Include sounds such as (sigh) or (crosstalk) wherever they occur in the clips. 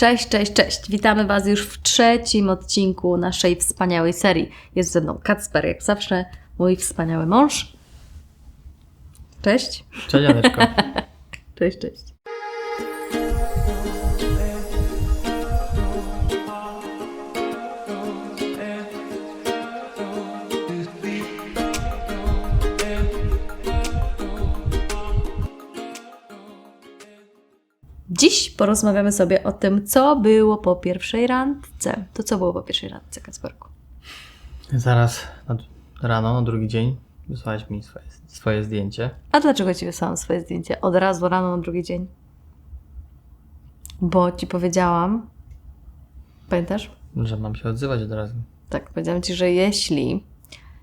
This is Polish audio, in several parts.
Cześć, cześć, cześć. Witamy Was już w trzecim odcinku naszej wspaniałej serii. Jest ze mną Kacper, jak zawsze, mój wspaniały mąż. Cześć. Cześć Janeczko. (laughs) Cześć, cześć. Dziś porozmawiamy sobie o tym, co było po pierwszej randce. To co było po pierwszej randce, Kacperku? Zaraz rano, na drugi dzień, wysłałeś mi swoje, swoje zdjęcie. A dlaczego Ci wysłałam swoje zdjęcie od razu rano na drugi dzień? Bo Ci powiedziałam, pamiętasz? Że mam się odzywać od razu. Tak, powiedziałam Ci, że jeśli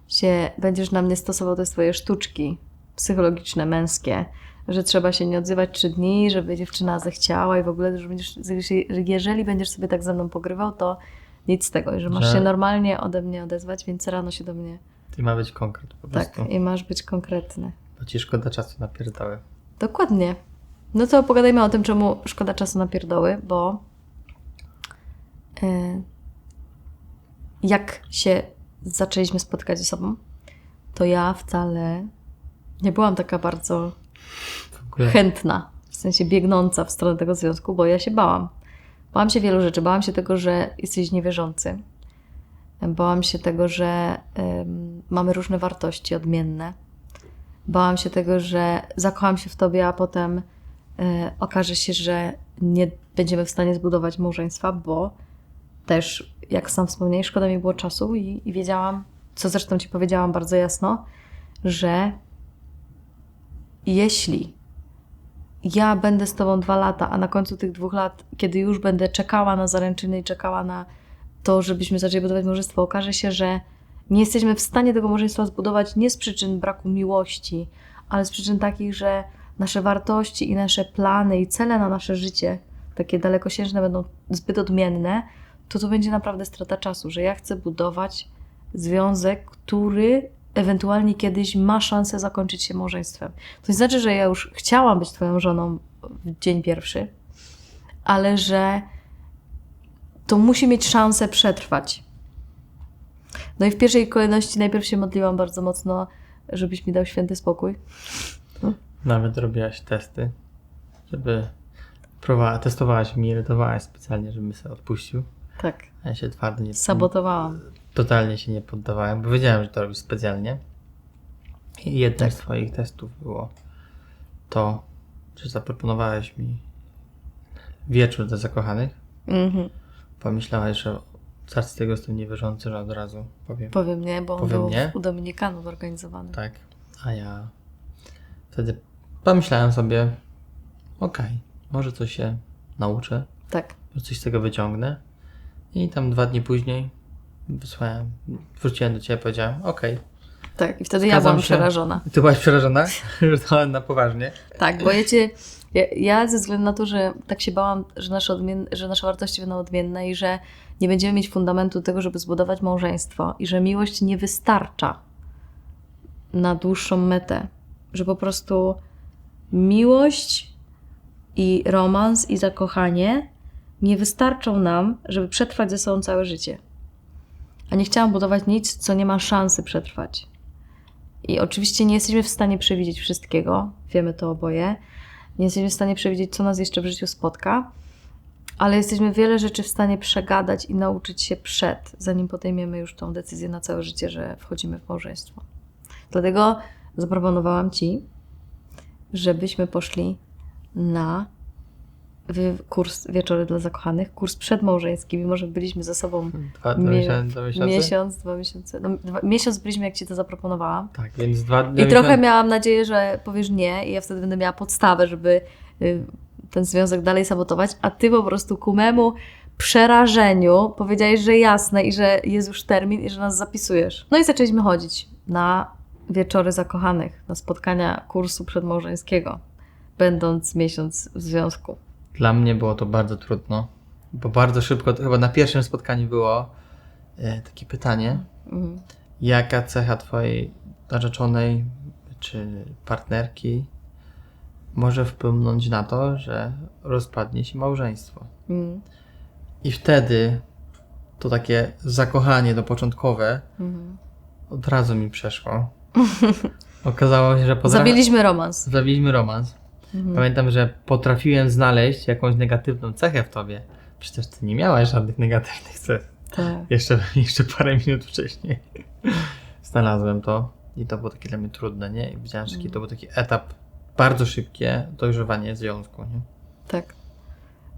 się będziesz na mnie stosował te swoje sztuczki psychologiczne, męskie, że trzeba się nie odzywać trzy dni, żeby dziewczyna zechciała i w ogóle, że będziesz, że jeżeli będziesz sobie tak ze mną pogrywał, to nic z tego, i że masz Że- się normalnie ode mnie odezwać, więc rano się do mnie, Ty ma być konkret po tak, prostu. i masz być konkretny. Bo ci szkoda czasu na pierdoły. Dokładnie. No to pogadajmy o tym, czemu szkoda czasu na pierdoły, bo e, jak się zaczęliśmy spotykać ze sobą, to ja wcale nie byłam taka bardzo chętna, w sensie biegnąca w stronę tego związku, bo ja się bałam. Bałam się wielu rzeczy. Bałam się tego, że jesteś niewierzący. Bałam się tego, że mamy różne wartości odmienne. Bałam się tego, że zakocham się w tobie, a potem e, okaże się, że nie będziemy w stanie zbudować małżeństwa, bo też, jak sam wspomniałeś, szkoda mi było czasu i, i wiedziałam, co zresztą ci powiedziałam bardzo jasno, że jeśli ja będę z tobą dwa lata, a na końcu tych dwóch lat, kiedy już będę czekała na zaręczyny i czekała na to, żebyśmy zaczęli budować małżeństwo, okaże się, że nie jesteśmy w stanie tego małżeństwa zbudować nie z przyczyn braku miłości, ale z przyczyn takich, że nasze wartości i nasze plany i cele na nasze życie, takie dalekosiężne, będą zbyt odmienne, to to będzie naprawdę strata czasu, że ja chcę budować związek, który ewentualnie kiedyś ma szansę zakończyć się małżeństwem. To nie znaczy, że ja już chciałam być Twoją żoną w dzień pierwszy, ale że to musi mieć szansę przetrwać. No i w pierwszej kolejności najpierw się modliłam bardzo mocno, żebyś mi dał święty spokój. nawet robiłaś testy, żeby próbowała, testowałaś mnie, irytowałaś specjalnie, żebym sobie odpuścił. Tak, A ja się twardo nie sabotowałam. Totalnie się nie poddawałem, bo wiedziałem, że to robisz specjalnie. I jednym Tak. z twoich testów było to, że zaproponowałeś mi wieczór dla zakochanych. Mhm. Pomyślałaś, że z racji tego jestem niewierzący, że od razu powiem Powiem nie, bo on Powiem był nie? u Dominikanów organizowany. tak. A ja wtedy pomyślałem sobie, okej, może coś się nauczę, tak. może coś z tego wyciągnę. I tam dwa dni później wysłałem, wróciłem do ciebie, powiedziałem, okej. Tak, i wtedy ja byłam się. przerażona. Ty byłaś przerażona, (laughs) to na poważnie. Tak, bo ja cię. Ja, ja ze względu na to, że tak się bałam, że nasze, odmien, że nasze wartości będą odmienne i że nie będziemy mieć fundamentu tego, żeby zbudować małżeństwo i że miłość nie wystarcza na dłuższą metę. Że po prostu miłość i romans i zakochanie nie wystarczą nam, żeby przetrwać ze sobą całe życie. A nie chciałam budować nic, co nie ma szansy przetrwać. I oczywiście nie jesteśmy w stanie przewidzieć wszystkiego, wiemy to oboje. Nie jesteśmy w stanie przewidzieć, co nas jeszcze w życiu spotka, ale jesteśmy wiele rzeczy w stanie przegadać i nauczyć się przed, zanim podejmiemy już tą decyzję na całe życie, że wchodzimy w małżeństwo. Dlatego zaproponowałam Ci, żebyśmy poszli na kurs Wieczory dla Zakochanych, kurs przedmałżeński, mimo że byliśmy ze sobą Dwa, dwa, miesiąc, dwa miesiące. No, dwa, miesiąc byliśmy, jak Ci to zaproponowałam. Tak, więc dwa, dwa I miesiące- trochę miałam nadzieję, że powiesz nie i ja wtedy będę miała podstawę, żeby y, ten związek dalej sabotować, a ty po prostu ku memu przerażeniu powiedziałeś, że jasne i że jest już termin i że nas zapisujesz. No i zaczęliśmy chodzić na wieczory zakochanych, na spotkania kursu przedmałżeńskiego, będąc miesiąc w związku. Dla mnie było to bardzo trudno, bo bardzo szybko, to chyba na pierwszym spotkaniu było e, takie pytanie, Mhm. jaka cecha twojej narzeczonej czy partnerki może wpłynąć na to, że rozpadnie się małżeństwo. Mhm. I wtedy to takie zakochanie to początkowe Mhm. od razu mi przeszło. (laughs) Okazało się, że potra... Zabiliśmy romans. Zabiliśmy romans. Mhm. Pamiętam, że potrafiłem znaleźć jakąś negatywną cechę w tobie. Przecież ty nie miałaś żadnych negatywnych cech. Tak. Jeszcze, (laughs) jeszcze parę minut wcześniej (laughs) znalazłem to i to było takie dla mnie trudne, nie? I widziałem, że taki, to był taki etap, bardzo szybkie dojrzewanie związku, nie? Tak.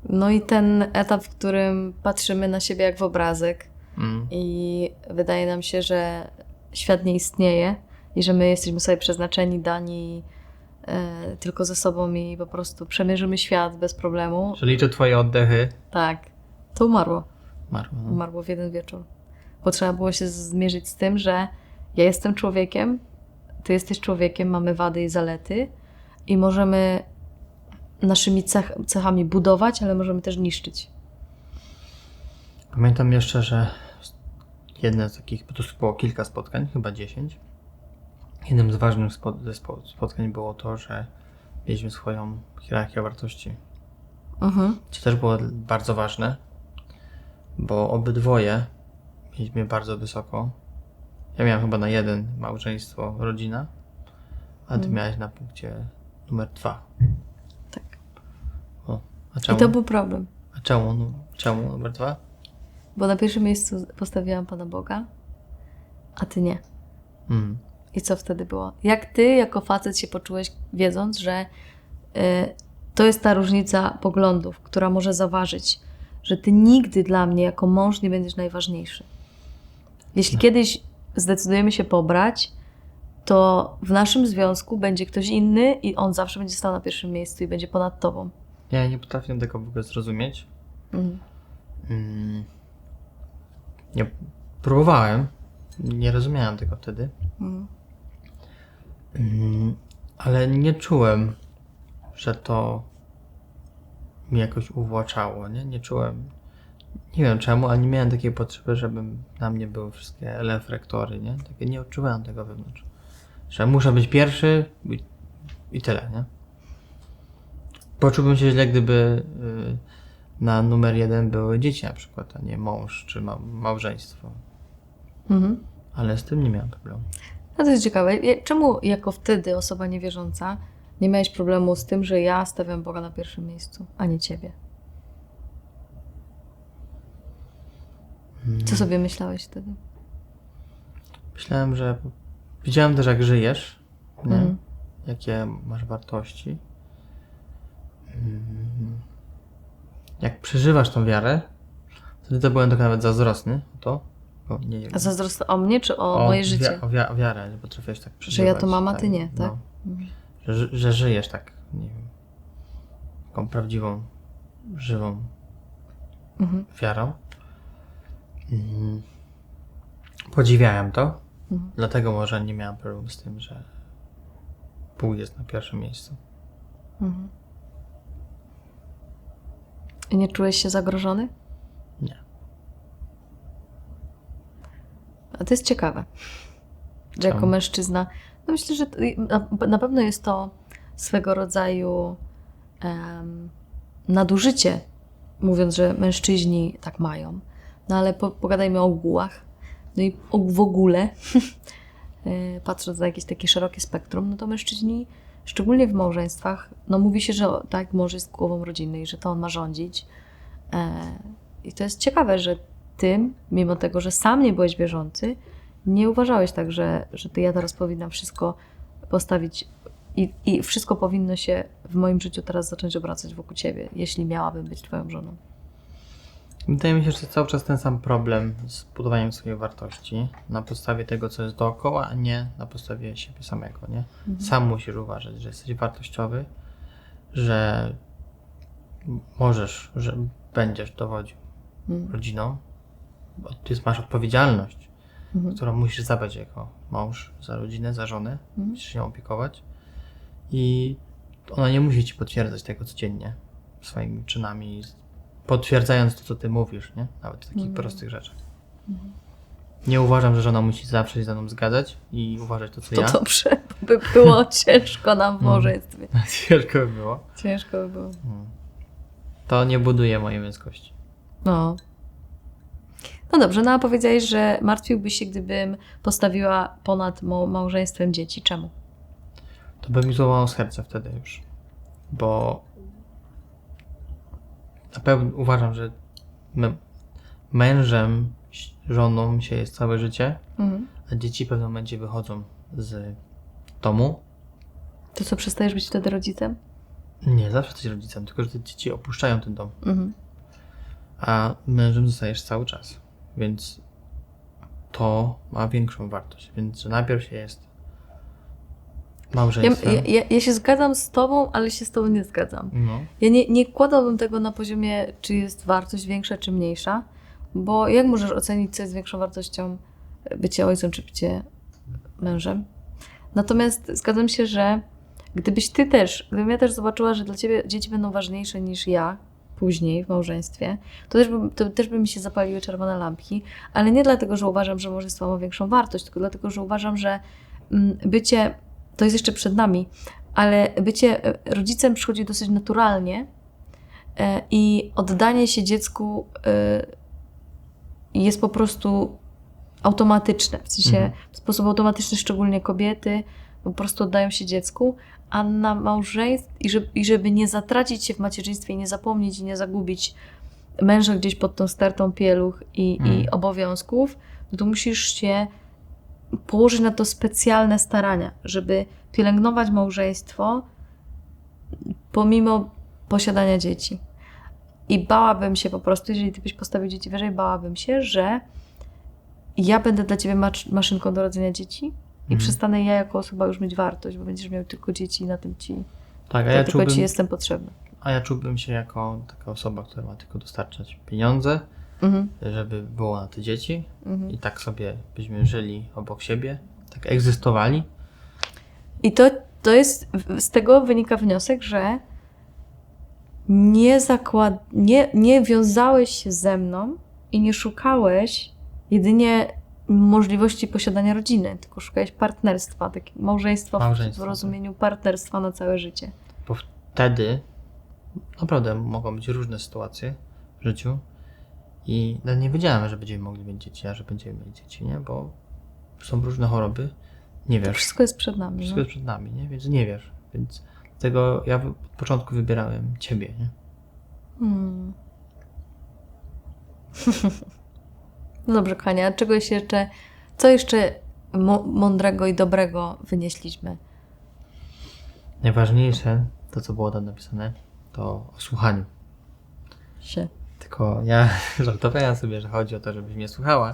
No i ten etap, w którym patrzymy na siebie jak w obrazek Mm. i wydaje nam się, że świat nie istnieje i że my jesteśmy sobie przeznaczeni, dani tylko ze sobą i po prostu przemierzymy świat bez problemu. Że liczę twoje oddechy. Tak. To umarło. Marło, no. Umarło w jeden wieczór. Bo trzeba było się zmierzyć z tym, że ja jestem człowiekiem, ty jesteś człowiekiem, mamy wady i zalety i możemy naszymi cech, cechami budować, ale możemy też niszczyć. Pamiętam jeszcze, że jedne z takich, bo to było kilka spotkań, chyba 10. Jednym z ważnych spotkań było to, że mieliśmy swoją hierarchię wartości. Mhm. Co też było bardzo ważne, bo obydwoje mieliśmy bardzo wysoko. Ja miałem chyba na jeden małżeństwo, rodzina, a ty Mm. miałeś na punkcie numer dwa. Tak. O, a I czemu? to był problem, A czemu, czemu numer dwa? bo na pierwszym miejscu postawiłam Pana Boga, a ty nie. Mm. I co wtedy było? Jak ty jako facet się poczułeś, wiedząc, że y, to jest ta różnica poglądów, która może zaważyć, że ty nigdy dla mnie jako mąż nie będziesz najważniejszy. Jeśli kiedyś zdecydujemy się pobrać, to w naszym związku będzie ktoś inny i on zawsze będzie stał na pierwszym miejscu i będzie ponad tobą. Ja nie potrafię tego w ogóle zrozumieć. Mhm. Mm. Nie próbowałem, nie rozumiałem tego wtedy, Mhm. Mm, ale nie czułem, że to mi jakoś uwłaczało, nie? Nie czułem, nie wiem czemu, ale nie miałem takiej potrzeby, żeby na mnie były wszystkie reflektory, nie? Takie nie odczuwałem tego wewnątrz. Że muszę być pierwszy i, i tyle, nie? Poczułbym się źle, gdyby y, na numer jeden były dzieci na przykład, a nie mąż czy ma, małżeństwo. Mhm. Ale z tym nie miałem problemu. No to jest ciekawe. Czemu jako wtedy osoba niewierząca nie miałeś problemu z tym, że ja stawiam Boga na pierwszym miejscu, a nie ciebie? Co sobie myślałeś wtedy? Myślałem, że widziałem też, jak żyjesz? Mhm. jakie masz wartości. Mm. Jak przeżywasz tą wiarę, wtedy to byłem tak nawet zazdrosny o to. Bo nie, A zazdrosny o mnie czy o, moje życie? Wi- o wi- wiarę, że potrafiłeś tak Że przeżywać. ja to mam, a ty nie, tak? No, Mhm. że, że żyjesz tak, nie wiem, taką prawdziwą, żywą Mhm. wiarą. Mm. Podziwiałem to. Mhm. Dlatego może nie miałem problemu z tym, że Bóg jest na pierwszym miejscu. Mhm. I nie czułeś się zagrożony? A to jest ciekawe, że jako Czemu? mężczyzna, no myślę, że na, na pewno jest to swego rodzaju em, nadużycie, mówiąc, że mężczyźni tak mają. No ale po, pogadajmy o ogółach. No i w ogóle, (laughs) e, patrząc na jakieś takie szerokie spektrum, no to mężczyźni, szczególnie w małżeństwach, no mówi się, że tak, mąż jest głową rodziny i że to on ma rządzić. E, I to jest ciekawe, że tym, mimo tego, że sam nie byłeś wierzący, nie uważałeś tak, że, że ty ja teraz powinnam wszystko postawić i, i wszystko powinno się w moim życiu teraz zacząć obracać wokół ciebie, jeśli miałabym być twoją żoną. Wydaje mi się, że to cały czas ten sam problem z budowaniem swojej wartości na podstawie tego, co jest dookoła, a nie na podstawie siebie samego, nie? Sam musisz uważać, że jesteś wartościowy, że możesz, że będziesz dowodził Mhm. rodziną, ty masz odpowiedzialność, Mhm. którą musisz zabrać jako mąż za rodzinę, za żonę, Mhm. musisz się opiekować i ona nie musi ci potwierdzać tego codziennie swoimi czynami, potwierdzając to, co ty mówisz, nie? Nawet w takich Mhm. prostych rzeczach. Nie uważam, że żona musi zawsze się ze mną zgadzać i uważać to, co To ja. dobrze, by było (laughs) ciężko nam w małżeństwie. Ciężko by było. Ciężko by było. To nie buduje mojej męskości. No. No dobrze, no a powiedziałeś, że martwiłbyś się, gdybym postawiła ponad mał- małżeństwem dzieci. Czemu? To by mi złamało serce wtedy już. Bo na pewno uważam, że mę- mężem, żoną się jest całe życie, Mhm. a dzieci w pewnym momencie wychodzą z domu. To co, przestajesz być wtedy rodzicem? Nie, zawsze jesteś rodzicem, tylko że te dzieci opuszczają ten dom, Mhm. a mężem zostajesz cały czas. Więc to ma większą wartość. Więc najpierw się jest małżeństwem. ja, ja, ja się zgadzam z tobą, ale się z tobą nie zgadzam. No. Ja nie, nie kładłabym tego na poziomie, czy jest wartość większa, czy mniejsza, bo jak możesz ocenić, co jest większą wartością bycie ojcem, czy bycie mężem? Natomiast zgadzam się, że gdybyś ty też, gdybym ja też zobaczyła, że dla ciebie dzieci będą ważniejsze niż ja później w małżeństwie, to też, by, to też by mi się zapaliły czerwone lampki, ale nie dlatego, że uważam, że małżeństwo ma większą wartość, tylko dlatego, że uważam, że mm, bycie, to jest jeszcze przed nami, ale bycie e, rodzicem przychodzi dosyć naturalnie e, i oddanie się dziecku e, jest po prostu automatyczne. W sensie Mhm. w sposób automatyczny, szczególnie kobiety, po prostu oddają się dziecku, a na małżeństw i żeby, i żeby nie zatracić się w macierzyństwie i nie zapomnieć i nie zagubić męża gdzieś pod tą stertą pieluch i, i Mhm. obowiązków, no to musisz się położyć na to specjalne starania, żeby pielęgnować małżeństwo pomimo posiadania dzieci. I bałabym się po prostu, jeżeli ty byś postawił dzieci wyżej, bałabym się, że ja będę dla ciebie maszynką do rodzenia dzieci i Mhm. przestanę ja jako osoba już mieć wartość, bo będziesz miał tylko dzieci i na tym ci, Tak, a ja, tylko czułbym, ci jestem potrzebny. a ja czułbym się jako taka osoba, która ma tylko dostarczać pieniądze, Mhm. żeby było na te dzieci Mhm. i tak sobie byśmy żyli obok siebie, tak egzystowali. I to, to jest, z tego wynika wniosek, że nie, zakład, nie, nie wiązałeś się ze mną i nie szukałeś jedynie możliwości posiadania rodziny, tylko szukałeś partnerstwa, takiego małżeństwa, w- Małżeństwa, w tak. rozumieniu partnerstwa na całe życie. Bo wtedy naprawdę mogą być różne sytuacje w życiu i no nie wiedziałem, że będziemy mogli mieć dzieci, a że będziemy mieć dzieci, nie? Bo są różne choroby. Nie To wiesz. wszystko jest przed nami. Wszystko No. jest przed nami, nie? Więc nie wiesz. Więc dlatego ja od początku wybierałem ciebie, nie? Hmm. (laughs) No dobrze, Kania, a czegoś jeszcze, co jeszcze mądrego i dobrego wynieśliśmy? Najważniejsze, to co było tam napisane, to o słuchaniu. Się. Tylko ja (laughs) żartowałem sobie, że chodzi o to, żebyś mnie słuchała,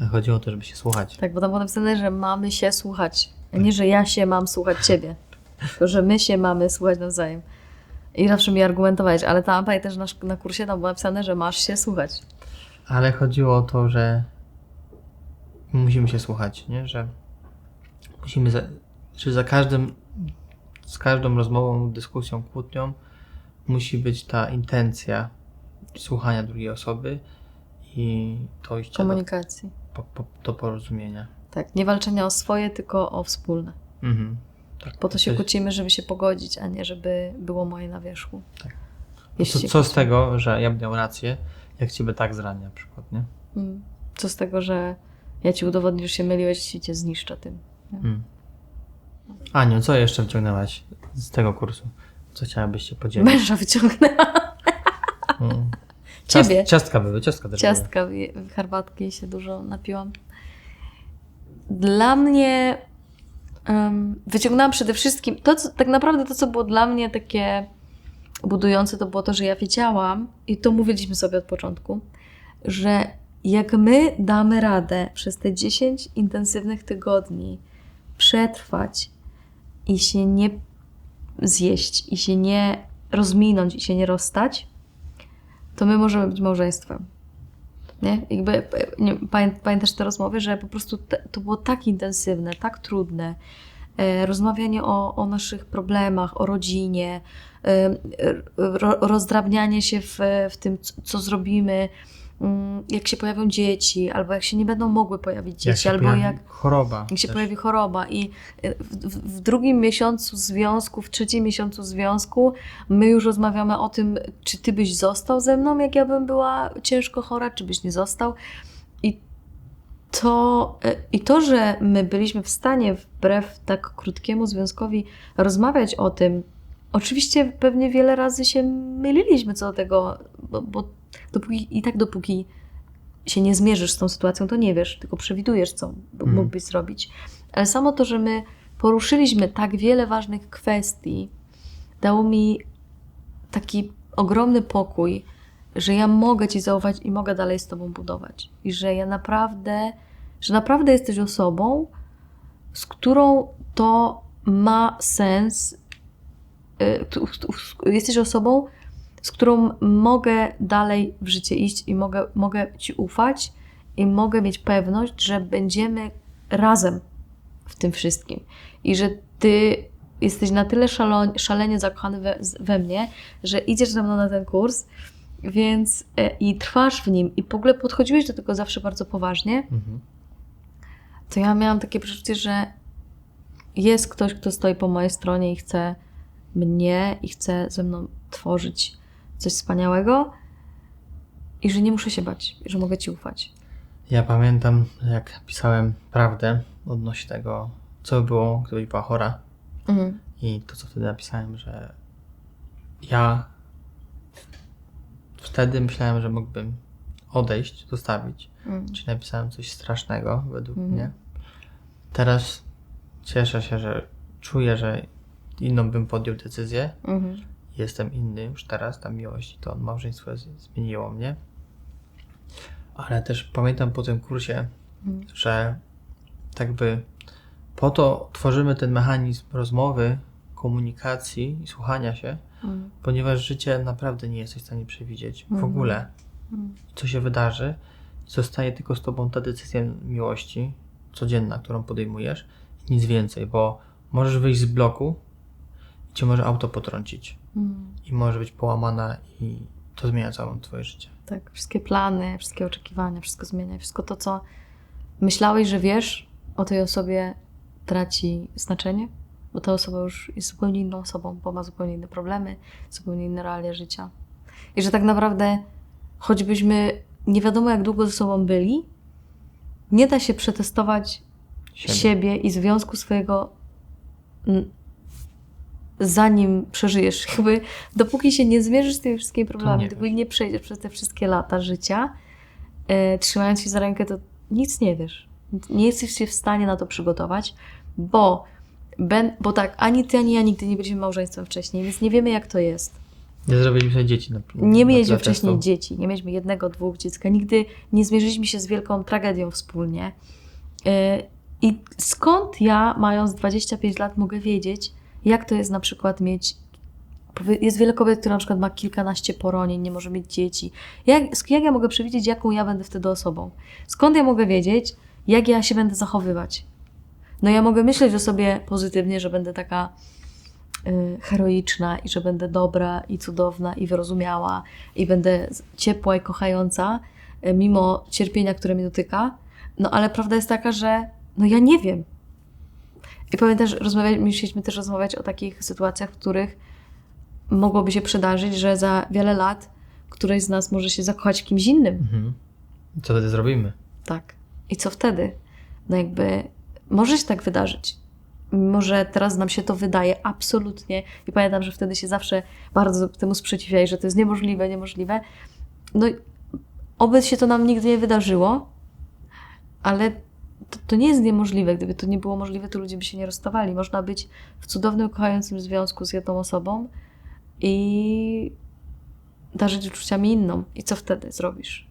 a chodzi o to, żeby się słuchać. Tak, bo tam było napisane, że mamy się słuchać. A nie, że ja się mam słuchać ciebie. Tylko, że my się mamy słuchać nawzajem. I zawsze mi argumentowałeś, ale tam pamiętaj, że na, na kursie tam było napisane, że masz się słuchać. Ale chodziło o to, że musimy się słuchać, nie? Że musimy, za, że za każdym, z każdą rozmową, dyskusją, kłótnią musi być ta intencja słuchania drugiej osoby i dojścia do, Komunikacji. po, po, do porozumienia. Tak, nie walczenia o swoje, tylko o wspólne. Mhm. Tak, Po to się kłócimy, żeby się pogodzić, a nie żeby było moje na wierzchu. Tak. Co, co z tego, że ja bym miał rację, jak ciebie tak zranię na przykład, nie? Mm. Co z tego, że ja ci udowodnię, że się myliłeś i cię zniszczę tym. Mm. Aniu, co jeszcze wyciągnęłaś z tego kursu? Co chciałabyś się podzielić? Męża wyciągnęła. Mm. (laughs) Ciebie. ciastka były, ciastka też były. Ciastka, i- herbatki się dużo napiłam. Dla mnie em, wyciągnęłam przede wszystkim to, co, tak naprawdę to, co było dla mnie takie budujące, to było to, że ja wiedziałam, i to mówiliśmy sobie od początku, że jak my damy radę przez te 10 intensywnych tygodni przetrwać i się nie zjeść, i się nie rozminąć, i się nie rozstać, to my możemy być małżeństwem. Nie? Jakby, nie, pamię- pamiętasz te rozmowy, że po prostu te, to było tak intensywne, tak trudne. E, rozmawianie o, o naszych problemach, o rodzinie, ro, rozdrabnianie się w, w tym, co, zrobimy, mm, jak się pojawią dzieci, albo jak się nie będą mogły pojawić Jak dzieci, się albo pojawi jak choroba. jak się też. pojawi choroba i y, w, w, w drugim miesiącu związku, w trzecim miesiącu związku, my już rozmawiamy o tym, czy ty byś został ze mną, jak ja bym była ciężko chora, czy byś nie został. I to, y, I to, że my byliśmy w stanie wbrew tak krótkiemu związkowi rozmawiać o tym, oczywiście pewnie wiele razy się myliliśmy co do tego, bo, bo dopóki, i tak dopóki się nie zmierzysz z tą sytuacją, to nie wiesz, tylko przewidujesz, co Mhm. mógłbyś zrobić. Ale samo to, że my poruszyliśmy tak wiele ważnych kwestii, dało mi taki ogromny pokój, że ja mogę Ci zaufać i mogę dalej z Tobą budować. I że ja naprawdę, że naprawdę jesteś osobą, z którą to ma sens. Y, Jesteś osobą, z którą mogę dalej w życie iść i mogę, mogę Ci ufać i mogę mieć pewność, że będziemy razem w tym wszystkim. I że Ty jesteś na tyle szalo, szalenie zakochany we, we mnie, że idziesz ze mną na ten kurs, więc e, i trwasz w nim i w ogóle podchodziłeś do tego zawsze bardzo poważnie, Mhm. to ja miałam takie przeczucie, że jest ktoś, kto stoi po mojej stronie i chce mnie i chce ze mną tworzyć coś wspaniałego i że nie muszę się bać, że mogę Ci ufać. Ja pamiętam, jak pisałem prawdę odnośnie tego, co by było, gdybyś była chora. Mhm. I to, co wtedy napisałem, że ja wtedy myślałem, że mógłbym odejść, zostawić. Mhm. Czyli napisałem coś strasznego według Mhm. mnie. Teraz cieszę się, że czuję, że inną bym podjął decyzję. Mhm. Jestem inny już teraz, ta miłość i to małżeństwo zmieniło mnie. Ale też pamiętam po tym kursie, Mhm. że tak by po to tworzymy ten mechanizm rozmowy, komunikacji i słuchania się, Mhm. ponieważ życie naprawdę nie jesteś w stanie przewidzieć w Mhm. ogóle, Mhm. co się wydarzy. Zostaje tylko z tobą ta decyzja miłości codzienna, którą podejmujesz, i nic więcej, bo możesz wyjść z bloku cię może auto potrącić Mhm. i może być połamana i to zmienia całe twoje życie. Tak, wszystkie plany, wszystkie oczekiwania, wszystko zmienia. Wszystko to, co myślałeś, że wiesz o tej osobie, traci znaczenie, bo ta osoba już jest zupełnie inną osobą, bo ma zupełnie inne problemy, zupełnie inne realia życia. I że tak naprawdę, choćbyśmy nie wiadomo jak długo ze sobą byli, nie da się przetestować Siebie. siebie, i związku swojego, zanim przeżyjesz. Jakby dopóki się nie zmierzysz z tymi wszystkimi problemami, nie dopóki nie przejdziesz przez te wszystkie lata życia, e, trzymając się za rękę, to nic nie wiesz. Nie jesteś się w stanie na to przygotować, bo, ben, bo tak, ani ty, ani ja nigdy nie byliśmy małżeństwem wcześniej, więc nie wiemy, jak to jest. Nie zrobiliśmy sobie dzieci. Na, Nie na mieliśmy wcześniej dzieci, nie mieliśmy jednego, dwóch dziecka, nigdy nie zmierzyliśmy się z wielką tragedią wspólnie. Yy, I skąd ja, mając 25 lat, mogę wiedzieć, jak to jest na przykład mieć. Jest wiele kobiet, które na przykład ma kilkanaście poronień, nie może mieć dzieci. Jak, jak ja mogę przewidzieć, jaką ja będę wtedy osobą? Skąd ja mogę wiedzieć, jak ja się będę zachowywać? No ja mogę myśleć o sobie pozytywnie, że będę taka y, heroiczna i że będę dobra i cudowna i wyrozumiała i będę ciepła i kochająca y, mimo cierpienia, które mnie dotyka. No ale prawda jest taka, że no ja nie wiem. I pamiętasz, że rozmawiali- musieliśmy też rozmawiać o takich sytuacjach, w których mogłoby się przydarzyć, że za wiele lat któreś z nas może się zakochać w kimś innym. Mhm. Co wtedy zrobimy? Tak. I co wtedy? No jakby może się tak wydarzyć. Może teraz nam się to wydaje absolutnie i pamiętam, że wtedy się zawsze bardzo temu sprzeciwiaj, że to jest niemożliwe, niemożliwe. No oby się to nam nigdy nie wydarzyło, ale to, to nie jest niemożliwe. Gdyby to nie było możliwe, to ludzie by się nie rozstawali. Można być w cudownym, kochającym związku z jedną osobą i darzyć uczuciami inną. I co wtedy zrobisz?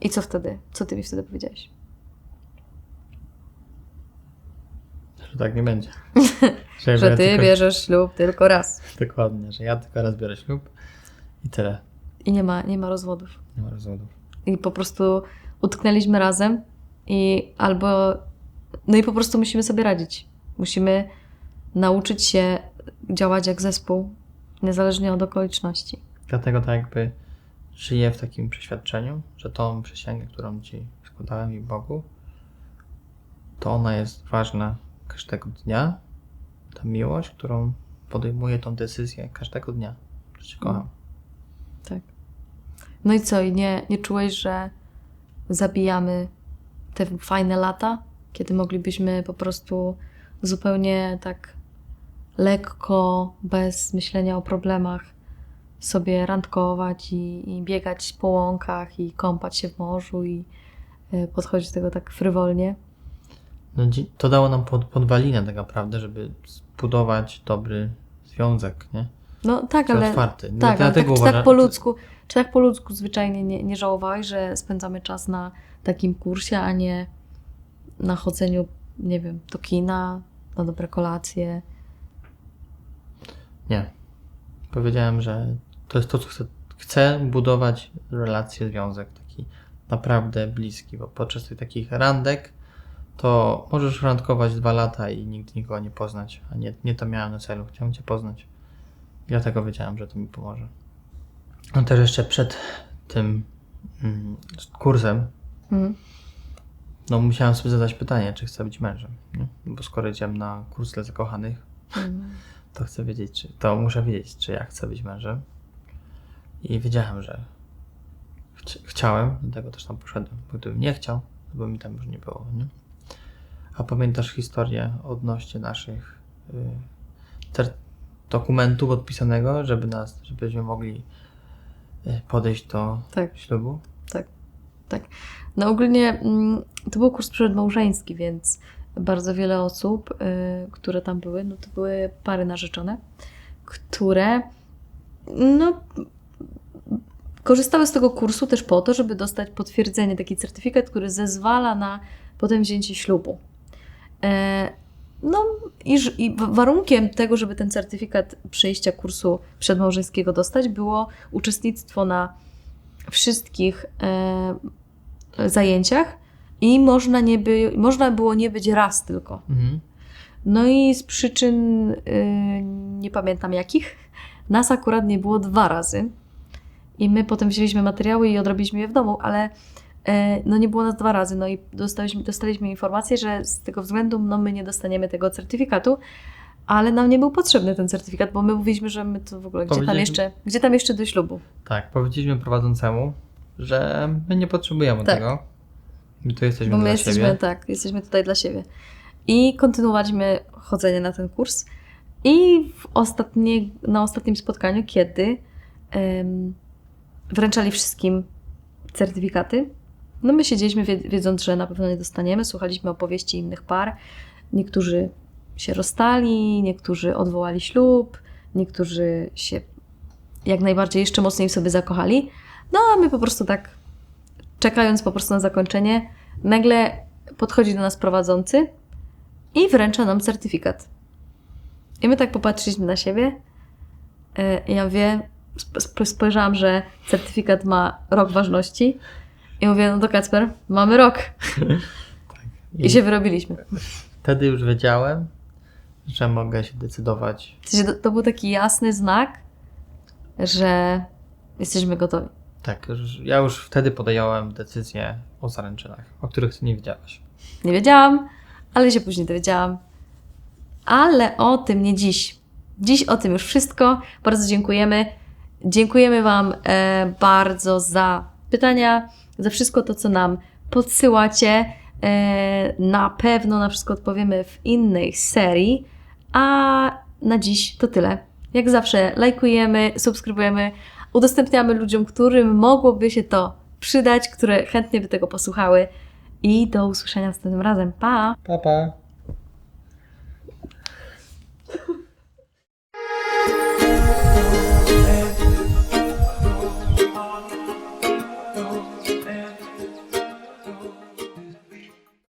I co wtedy? Co ty mi wtedy powiedziałeś? Że tak nie będzie. (laughs) Że ja ty tylko, bierzesz ślub tylko raz. Dokładnie, że ja tylko raz biorę ślub i tyle. I nie ma, nie ma rozwodów. Nie ma rozwodów. I po prostu utknęliśmy razem i albo... No i po prostu musimy sobie radzić. Musimy nauczyć się działać jak zespół, niezależnie od okoliczności. Dlatego tak jakby żyję w takim przeświadczeniu, że tą przysięgę, którą Ci składałem i Bogu, to ona jest ważna każdego dnia. Ta miłość, którą podejmuję tą decyzję każdego dnia, że Cię kocham. Tak. No i co? I nie, nie czułeś, że zabijamy te fajne lata, kiedy moglibyśmy po prostu zupełnie tak lekko, bez myślenia o problemach, sobie randkować i, i biegać po łąkach i kąpać się w morzu i y, podchodzić do tego tak frywolnie. No, to dało nam pod, podwalinę tak naprawdę, żeby zbudować dobry związek, nie? No tak, Czy ale otwarty. Tak, ale tak, dlatego uważam- tak po ludzku, czy tak po ludzku zwyczajnie nie, nie żałowałeś, że spędzamy czas na takim kursie, a nie na chodzeniu, nie wiem, do kina, na dobre kolacje. Nie. Powiedziałem, że to jest to, co chcę. Chcę budować relację, związek taki naprawdę bliski, bo podczas tych takich randek to możesz randkować dwa lata i nigdy nikogo nie poznać, a nie, nie to miałem na celu. Chciałem Cię poznać. Dlatego wiedziałem, że to mi pomoże. No też jeszcze przed tym mm, kursem, Mhm. no musiałem sobie zadać pytanie, czy chcę być mężem, nie? Bo skoro idziemy na kurs dla zakochanych, Mhm. to chcę wiedzieć, czy to muszę wiedzieć, czy ja chcę być mężem. I wiedziałem, że chci- chciałem, dlatego też tam poszedłem. Bo gdybym nie chciał, to by mi tam już nie było. Nie? A pamiętasz historię odnośnie naszych y, dokumentu podpisanego, żeby nas, żebyśmy mogli podejść do Tak. ślubu? No ogólnie mm, to był kurs przedmałżeński, więc bardzo wiele osób, y, które tam były, no to były pary narzeczone, które no, korzystały z tego kursu też po to, żeby dostać potwierdzenie, taki certyfikat, który zezwala na potem wzięcie ślubu. No i, i wa- warunkiem tego, żeby ten certyfikat przejścia kursu przedmałżeńskiego dostać, było uczestnictwo na wszystkich e, zajęciach i można, nie by, można było nie być raz tylko. Mhm. No i z przyczyn y, nie pamiętam jakich, nas akurat nie było dwa razy. I my potem wzięliśmy materiały i odrobiliśmy je w domu, ale no nie było nas dwa razy. No i dostaliśmy, dostaliśmy informację, że z tego względu no my nie dostaniemy tego certyfikatu, ale nam nie był potrzebny ten certyfikat, bo my mówiliśmy, że my to w ogóle, gdzie tam jeszcze, gdzie tam jeszcze do ślubu. Tak, powiedzieliśmy prowadzącemu, że my nie potrzebujemy Tak. tego. My tu jesteśmy Bo my dla jesteśmy, siebie. tak, jesteśmy tutaj dla siebie. I kontynuowaliśmy chodzenie na ten kurs. I w ostatnie, na ostatnim spotkaniu, kiedy em, wręczali wszystkim certyfikaty, no my siedzieliśmy wie- wiedząc, że na pewno nie dostaniemy, słuchaliśmy opowieści innych par. Niektórzy się rozstali, niektórzy odwołali ślub, niektórzy się jak najbardziej jeszcze mocniej w sobie zakochali. No a my po prostu tak, czekając po prostu na zakończenie, nagle podchodzi do nas prowadzący i wręcza nam certyfikat. I my tak popatrzyliśmy na siebie. E, Ja sp- spojrzałam, że certyfikat ma rok ważności. I mówię, no to Kacper, mamy rok. I się wyrobiliśmy. Wtedy już wiedziałem, że mogę się decydować. W sensie to, to był taki jasny znak, że jesteśmy gotowi. Tak, ja już wtedy podjąłem decyzję o zaręczynach, o których ty nie wiedziałaś. Nie wiedziałam, ale się później dowiedziałam. Ale o tym nie dziś. Dziś o tym już wszystko. Bardzo dziękujemy. Dziękujemy Wam e, bardzo za pytania, za wszystko to, co nam podsyłacie. E, na pewno na wszystko odpowiemy w innej serii, a na dziś to tyle. Jak zawsze lajkujemy, subskrybujemy, udostępniamy ludziom, którym mogłoby się to przydać, które chętnie by tego posłuchały. I do usłyszenia następnym razem. Pa! Pa, pa. (laughs)